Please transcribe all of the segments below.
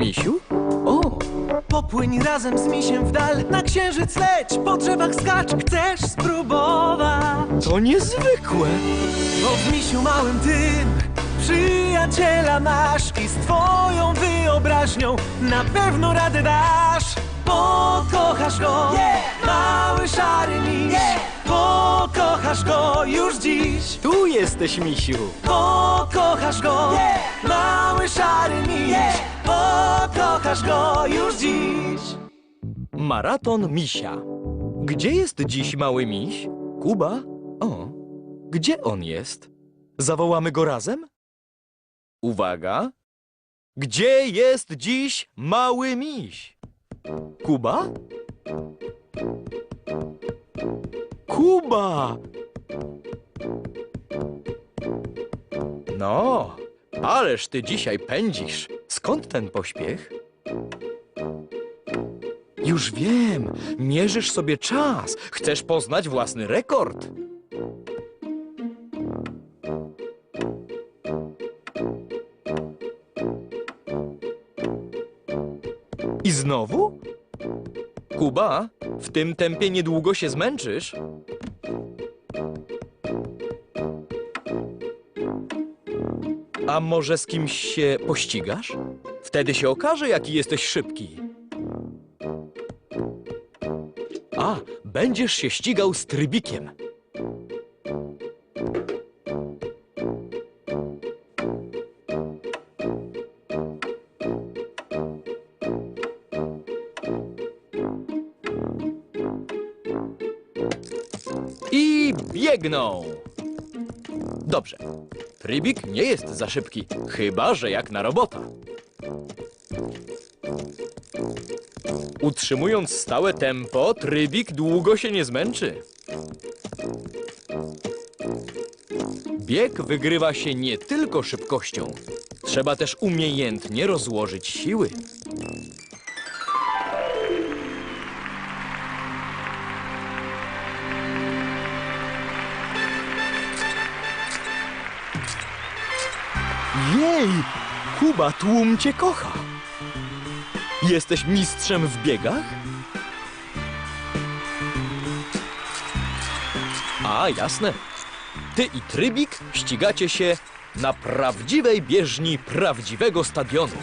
Misiu? O, Popłyń razem z misiem w dal, na księżyc leć, po drzewach skacz, chcesz spróbować? to niezwykłe. Bo w misiu małym tym przyjaciela masz i z twoją wyobraźnią na pewno radę dasz. Pokochasz go, mały szary miś, pokochasz go już dziś. Tu jesteś, Misiu. Pokochasz go, mały szary miś, pokochasz go już dziś. Maraton Misia. Gdzie jest dziś mały miś? Kuba? O, gdzie on jest? Zawołamy go razem? Uwaga! Gdzie jest dziś mały miś? Kuba? Kuba! No, ależ ty dzisiaj pędzisz. Skąd ten pośpiech? Już wiem, mierzysz sobie czas. Chcesz poznać własny rekord. Znowu? Kuba, w tym tempie niedługo się zmęczysz. A może z kimś się pościgasz? Wtedy się okaże, jaki jesteś szybki. A, będziesz się ścigał z trybikiem. I biegną. Dobrze. Trybik nie jest za szybki, chyba że jak na robota. Utrzymując stałe tempo, trybik długo się nie zmęczy. Bieg wygrywa się nie tylko szybkością. Trzeba też umiejętnie rozłożyć siły. Jej! Kuba, tłum cię kocha! Jesteś mistrzem w biegach? A, jasne. Ty i Trybik ścigacie się na prawdziwej bieżni prawdziwego stadionu.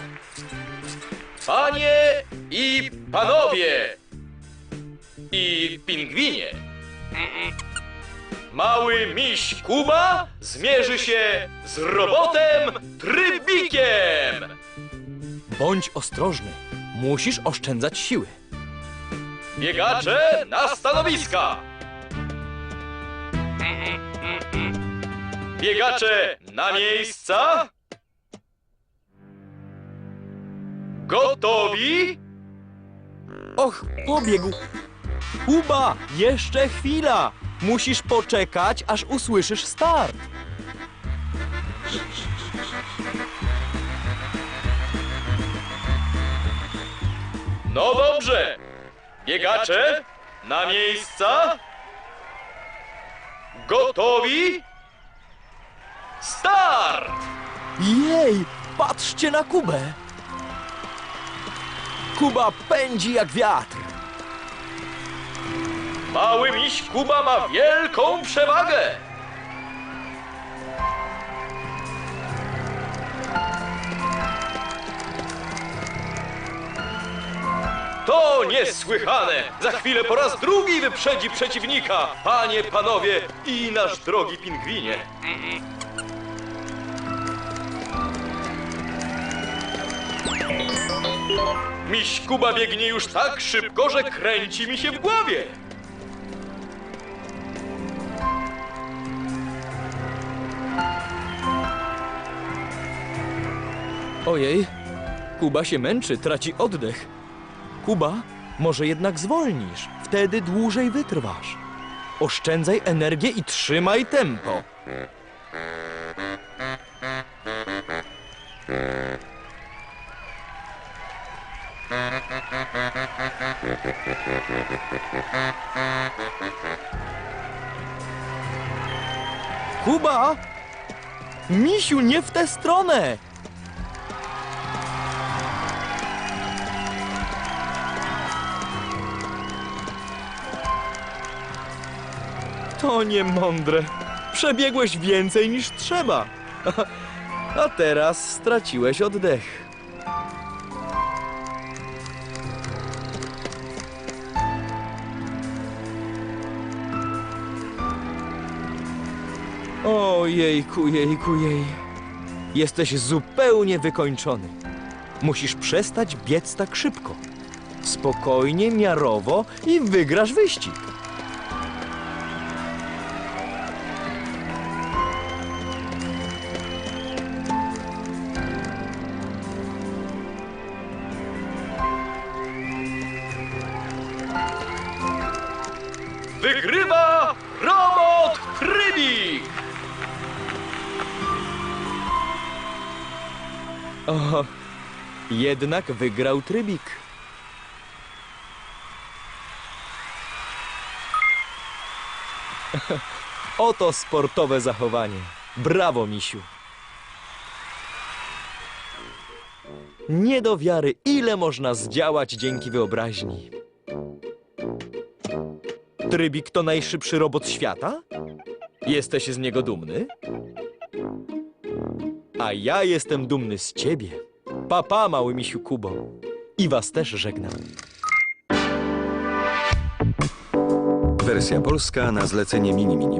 Panie i panowie! I pingwinie! Mały miś Kuba zmierzy się z robotem Trybikiem! Bądź ostrożny. Musisz oszczędzać siły. Biegacze na stanowiska! Biegacze na miejsca! Gotowi? Och, pobiegł! Kuba, jeszcze chwila! Musisz poczekać, aż usłyszysz start. No dobrze. Biegacze na miejsca. Gotowi? Start! Jej, patrzcie na Kubę. Kuba pędzi jak wiatr. Mały miś Kuba ma wielką przewagę. To niesłychane! Za chwilę po raz drugi wyprzedzi przeciwnika! Panie, panowie i nasz drogi pingwinie! Miś Kuba biegnie już tak szybko, że kręci mi się w głowie! Ojej, Kuba się męczy, traci oddech. Kuba, może jednak zwolnisz, wtedy dłużej wytrwasz. Oszczędzaj energię i trzymaj tempo. Kuba! Misiu, nie w tę stronę! To niemądre. Przebiegłeś więcej niż trzeba. A teraz straciłeś oddech. Ojejku, jejku, jej. Jesteś zupełnie wykończony. Musisz przestać biec tak szybko. Spokojnie, miarowo i wygrasz wyścig. Wygrywa robot Rybik! O, jednak wygrał Trybik. Oto sportowe zachowanie. Brawo, misiu. Nie do wiary, ile można zdziałać dzięki wyobraźni. Trybik to najszybszy robot świata? Jesteś z niego dumny? A ja jestem dumny z ciebie. Papa, mały misiu Kubo. I was też żegnam. Wersja polska na zlecenie Mini Mini